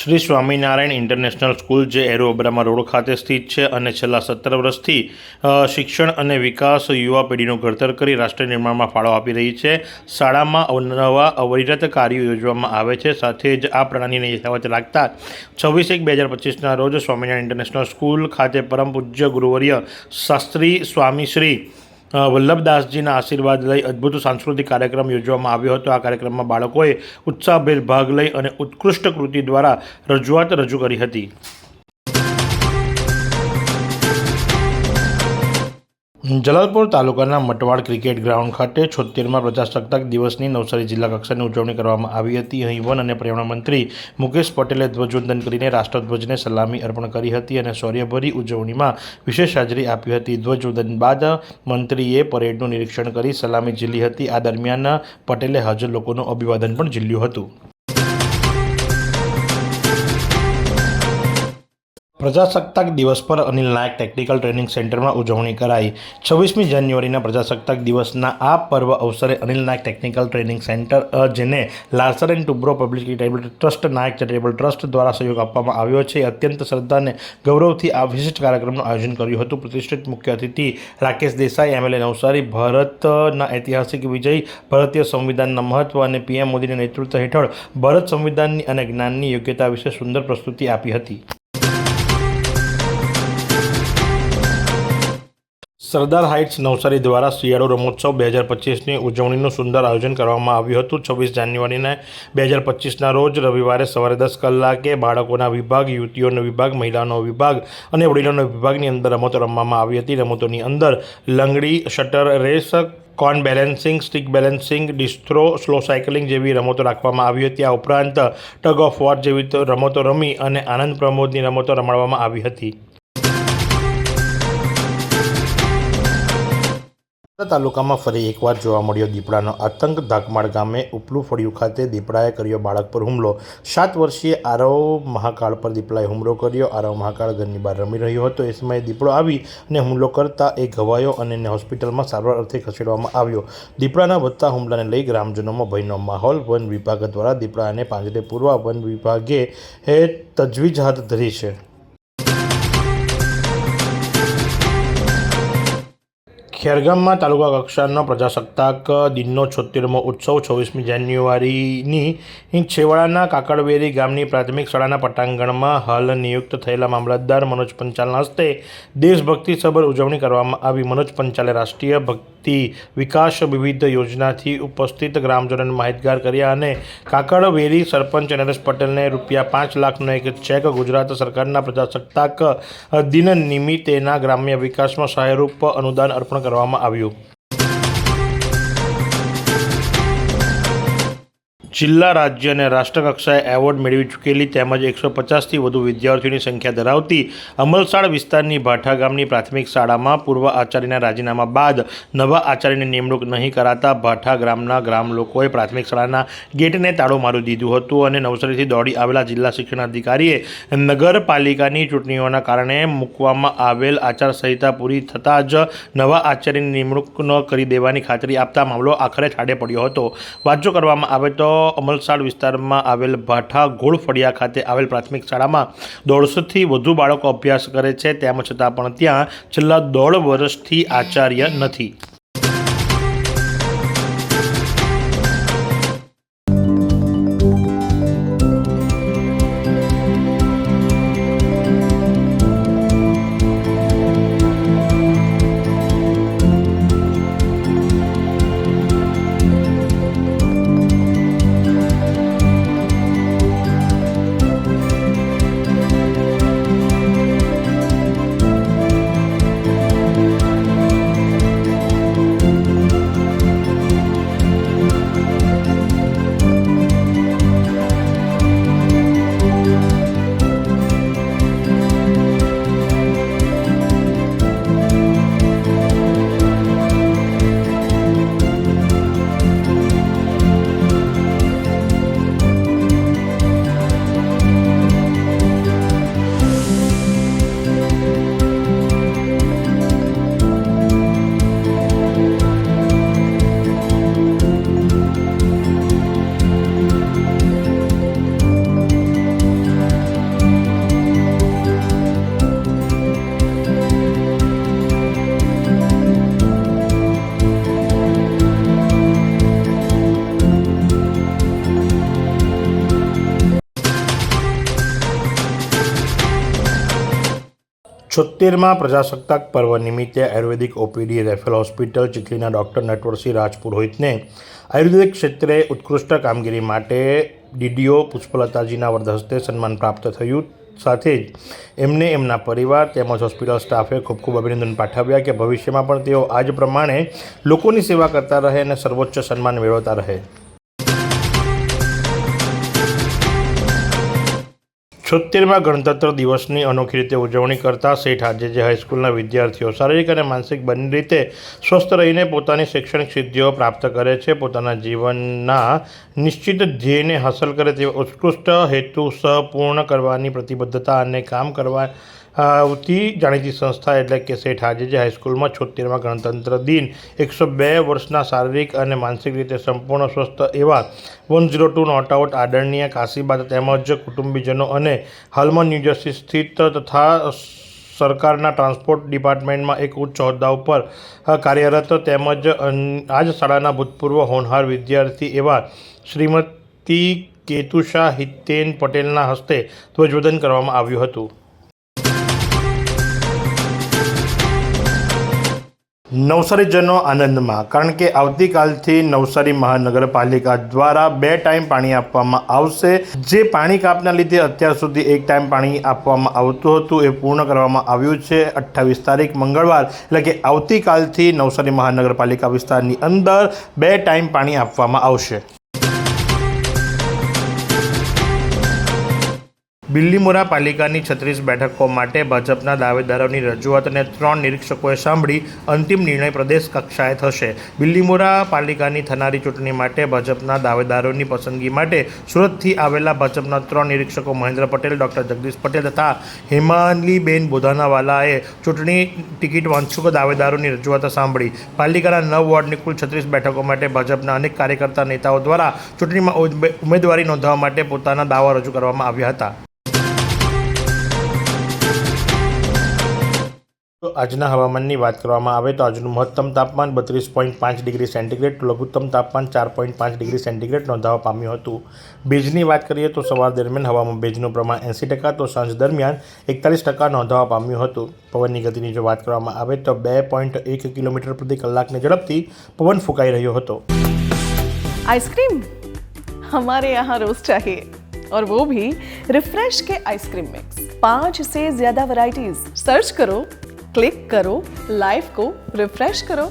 Shri Swaminarayan international school જે એરો ઓબરામા રોડ ખાતે સ્થિત છે અને છેલ્લા સત્તર વર્ષથી શિક્ષણ અને વિકાસ યુવા પેઢીનું ઘડતર કરી રાષ્ટ્ર નિર્માણમાં ફાળો આપી રહી છે. શાળામાં અવનવા અવિરત કાર્યો યોજવામાં આવે છે. સાથે જ આ પ્રણાલીને યથાવત રાખતા છવ્વીસ એક બે હજાર પચીસના રોજ સ્વામિનારાયણ ઇન્ટરનેશનલ સ્કૂલ ખાતે પરમ પૂજ્ય ગુરુવર્ય શાસ્ત્રી સ્વામીશ્રી વલ્લભદાસજીના આશીર્વાદ લઈ અદ્ભુત સાંસ્કૃતિક કાર્યક્રમ યોજવામાં આવ્યો હતો. આ કાર્યક્રમમાં બાળકોએ ઉત્સાહભેર ભાગ લઈ અને ઉત્કૃષ્ટ કૃતિ દ્વારા રજૂઆત રજૂ કરી હતી. જલાલપુર તાલુકાના મટવાડ ક્રિકેટ ગ્રાઉન્ડ ખાતે છોતેરમાં પ્રજાસત્તાક દિવસની નવસારી જિલ્લા કક્ષાની ઉજવણી કરવામાં આવી હતી. અહીં વન અને પર્યાવરણ મંત્રી મુકેશ પટેલે ધ્વજવંદન કરીને રાષ્ટ્રધ્વજને સલામી અર્પણ કરી હતી અને શૌર્યભરી ઉજવણીમાં વિશેષ હાજરી આપી હતી. ધ્વજવંદન બાદ મંત્રીએ પરેડનું નિરીક્ષણ કરી સલામી ઝીલી હતી. આ દરમિયાન પટેલે હાજર લોકોનું અભિવાદન પણ ઝીલ્યું હતું. પ્રજાસત્તાક દિવસ પર અનિલ નાયક ટેકનિકલ ટ્રેનિંગ સેન્ટરમાં ઉજવણી કરાઈ. છવ્વીસમી જાન્યુઆરીના પ્રજાસત્તાક દિવસના આ પર્વ અવસરે Anil Naik technical training centre જેને Larsen and Toubro public charitable trust Naik charitable trust દ્વારા સહયોગ આપવામાં આવ્યો છે, અત્યંત શ્રદ્ધા અને ગૌરવથી આ વિશિષ્ટ કાર્યક્રમનું આયોજન કર્યું હતું. પ્રતિષ્ઠિત મુખ્ય અતિથિ રાકેશ દેસાઈ એમએલએ નવસારી, ભારતના ઐતિહાસિક વિજય ભારતીય સંવિધાનના મહત્વ અને પીએમ મોદીના નેતૃત્વ હેઠળ ભારત સંવિધાનની અને જ્ઞાનની યોગ્યતા વિશે સુંદર પ્રસ્તુતિ આપી હતી. સરદાર હાઇટ્સ નવસારી દ્વારા શિયાળો રમોત્સવ બે હજાર પચીસની ઉજવણીનું સુંદર આયોજન કરવામાં આવ્યું હતું. છવ્વીસ જાન્યુઆરીને બે હજાર પચીસના રોજ રવિવારે સવારે દસ કલાકે બાળકોના વિભાગ, યુવતીઓનો વિભાગ, મહિલાઓનો વિભાગ અને વડીલોના વિભાગની અંદર રમતો રમવામાં આવી હતી. રમતોની અંદર લંગડી, shuttle race cone balancing, stick balancing disc throw slow cycling જેવી રમતો રાખવામાં આવી હતી. આ ઉપરાંત ટગ ઓફ વોર જેવી રમતો રમી અને આનંદ પ્રમોદની રમતો રમાડવામાં આવી હતી. તાલુકામાં ફરી એકવાર જોવા મળ્યો દીપડાનો આતંક. ધાકમાળ ગામે ઉપલું ફળિયું ખાતે દીપડાએ કર્યો બાળક પર હુમલો. સાત વર્ષીય આરવ મહાકાળ પર દીપડાએ હુમલો કર્યો. આરવ મહાકાળ ઘરની બહાર રમી રહ્યો હતો. એ સમયે દીપડો આવી અને હુમલો કરતા એ ઘવાયો અને એને હોસ્પિટલમાં સારવાર અર્થે ખસેડવામાં આવ્યો. દીપડાના વધતા હુમલાને લઈ ગ્રામજનોમાં ભયનો માહોલ. વન વિભાગ દ્વારા દીપડાને પાંજરે પૂરવા વન વિભાગે તજવીજ હાથ ધરી છે. ખેરગામમાં તાલુકા કક્ષાનો પ્રજાસત્તાક દિનનો છોતેરમો ઉત્સવ છવ્વીસમી જાન્યુઆરીની છેવાડાના કાકડવેરી ગામની પ્રાથમિક શાળાના પટાંગણમાં હાલ નિયુક્ત થયેલા મામલતદાર મનોજ પંચાલના હસ્તે દેશભક્તિસભર ઉજવણી કરવામાં આવી. મનોજ પંચાલે રાષ્ટ્રીય ભક્તિ વિકાસ વિવિધ યોજનાથી ઉપસ્થિત ગ્રામજનોને માહિતગાર કર્યા અને કાકડવેરી સરપંચ નરેશ પટેલને રૂપિયા પાંચ લાખનો એક ચેક ગુજરાત સરકારના પ્રજાસત્તાક દિન નિમિત્તેના ગ્રામ્ય વિકાસમાં સહાયરૂપ અનુદાન અર્પણ કરવામાં આવ્યું. જિલ્લા રાજ્ય અને રાષ્ટ્રકક્ષાએ એવોર્ડ મેળવી ચૂકેલી તેમજ એકસો પચાસથી વધુ વિદ્યાર્થીઓની સંખ્યા ધરાવતી અમલસાડ વિસ્તારની ભાઠા ગામની પ્રાથમિક શાળામાં પૂર્વ આચાર્યના રાજીનામા બાદ નવા આચાર્યની નિમણૂક નહીં કરાતા ભાઠા ગ્રામના ગ્રામ લોકોએ પ્રાથમિક શાળાના ગેટને તાળો મારી દીધું હતું અને નવસારીથી દોડી આવેલા જિલ્લા શિક્ષણ અધિકારીએ નગરપાલિકાની ચૂંટણીઓના કારણે મૂકવામાં આવેલ આચારસંહિતા પૂરી થતાં જ નવા આચાર્યની નિમણૂક ન કરી દેવાની ખાતરી આપતા મામલો આખરે ઠાડે પડ્યો હતો. વાંચો કરવામાં આવે તો અમલસાડ વિસ્તારમાં આવેલ ભાઠા ગોળ ફળિયા ખાતે આવેલ પ્રાથમિક શાળામાં દોઢસોથી વધુ બાળકો અભ્યાસ કરે છે. તેમ છતાં પણ ત્યાં છેલ્લા દોઢ વર્ષથી આચાર્ય નથી. છોતેરમાં પ્રજાસત્તાક પર્વ નિમિત્તે આયુર્વેદિક ઓપીડી રેફેલ હોસ્પિટલ, ચીખલીના ડૉક્ટર નટવરસિંહ રાજપુરોહિતને આયુર્વેદિક ક્ષેત્રે ઉત્કૃષ્ટ કામગીરી માટે ડીડીઓ પુષ્પલતાજીના વરદ હસ્તે સન્માન પ્રાપ્ત થયું. સાથે જ એમને એમના પરિવાર તેમજ હોસ્પિટલ સ્ટાફે ખૂબ ખૂબ અભિનંદન પાઠવ્યા કે ભવિષ્યમાં પણ તેઓ આજ પ્રમાણે લોકોની સેવા કરતા રહે અને સર્વોચ્ચ સન્માન મેળવતા રહે. છોતેરમાં ગણતંત્ર દિવસની અનોખી રીતે ઉજવણી કરતા શેઠ આજેજે હાઈસ્કૂલના વિદ્યાર્થીઓ શારીરિક અને માનસિક બંને રીતે સ્વસ્થ રહીને પોતાની શૈક્ષણિક સિદ્ધિઓ પ્રાપ્ત કરે છે, પોતાના જીવનના નિશ્ચિત ધ્યેયને હાંસલ કરે તેવા ઉત્કૃષ્ટ હેતુ સપૂર્ણ કરવાની પ્રતિબદ્ધતા અને કામ કરવા આવતી જાણીતી સંસ્થા એટલે કે શેઠ આજેજે હાઈસ્કૂલમાં છોતેરમાં ગણતંત્ર દિન એકસો બે વર્ષના શારીરિક અને માનસિક રીતે સંપૂર્ણ સ્વસ્થ એવા one zero two not out આદરણીય કાશીબાદ તેમજ કુટુંબીજનો અને હાલમાં ન્યૂજર્સી સ્થિત તથા સરકારના ટ્રાન્સપોર્ટ ડિપાર્ટમેન્ટમાં એક ઉચ્ચ હોદ્દા ઉપર કાર્યરત તેમજ આ જ શાળાના ભૂતપૂર્વ હોનહાર વિદ્યાર્થી એવા શ્રીમતી કેતુષા હિતેન પટેલના હસ્તે ધ્વજવંદન કરવામાં આવ્યું હતું. નવસારીજનો આનંદમાં, કારણ કે આવતીકાલથી નવસારી મહાનગરપાલિકા દ્વારા બે ટાઈમ પાણી આપવામાં આવશે. જે પાણી કાપના લીધે અત્યાર સુધી એક ટાઈમ પાણી આપવામાં આવતું હતું એ પૂર્ણ કરવામાં આવ્યું છે. અઠ્ઠાવીસ તારીખ મંગળવાર, એટલે કે આવતીકાલથી નવસારી મહાનગરપાલિકા વિસ્તારની અંદર બે ટાઈમ પાણી આપવામાં આવશે. બિલ્લીમોરા પાલિકાની છત્રીસ બેઠકો માટે ભાજપના દાવેદારોની રજૂઆતને ત્રણ નિરીક્ષકોએ સાંભળી અંતિમ નિર્ણય પ્રદેશ કક્ષાએ થશે. બિલ્લીમોરા પાલિકાની થનારી ચૂંટણી માટે ભાજપના દાવેદારોની પસંદગી માટે સુરતથી આવેલા ભાજપના ત્રણ નિરીક્ષકો મહેન્દ્ર પટેલ, ડૉક્ટર જગદીશ પટેલ તથા હેમાલીબેન બોધાનાવાલાએ ચૂંટણી ટિકિટ વાંચુક દાવેદારોની રજૂઆત સાંભળી. પાલિકાના નવ વોર્ડની કુલ છત્રીસ બેઠકો માટે ભાજપના અનેક કાર્યકર્તા નેતાઓ દ્વારા ચૂંટણીમાં ઉમેદવારી નોંધાવવા માટે પોતાના દાવા રજૂ કરવામાં આવ્યા હતા. તો આજના હવામાનની વાત કરવામાં આવે તો આજનું મહત્તમ તાપમાન બત્રીસ પોઈન્ટ પાંચ ડિગ્રી સેન્ટીગ્રેડ તો લઘુત્તમ તાપમાન ચાર પોઈન્ટ પાંચ ડિગ્રી સેન્ટીગ્રેડ નોંધાવા પામ્યું હતું ભેજની વાત કરીએ તો સવાર દરમિયાન હવામાં ભેજનું પ્રમાણ એંસી ટકા તો સાંજ દરમિયાન એકતાલીસ ટકા નોંધાવા પામ્યું હતું પવનની ગતિની જો વાત કરવામાં આવે તો બે પોઈન્ટ એક કિલોમીટર પ્રતિ કલાકની ઝડપથી पवन फुकाई રહ્યો હતો आइसक्रीम हमारे यहाँ रोज चाहिए और वो भी रिफ्रेश के आइसक्रीम मिक्स पांच से ज्यादा वैरायटीज सर्च करो ક્લિક કરો લાઈવ કો રિફ્રેશ કરો.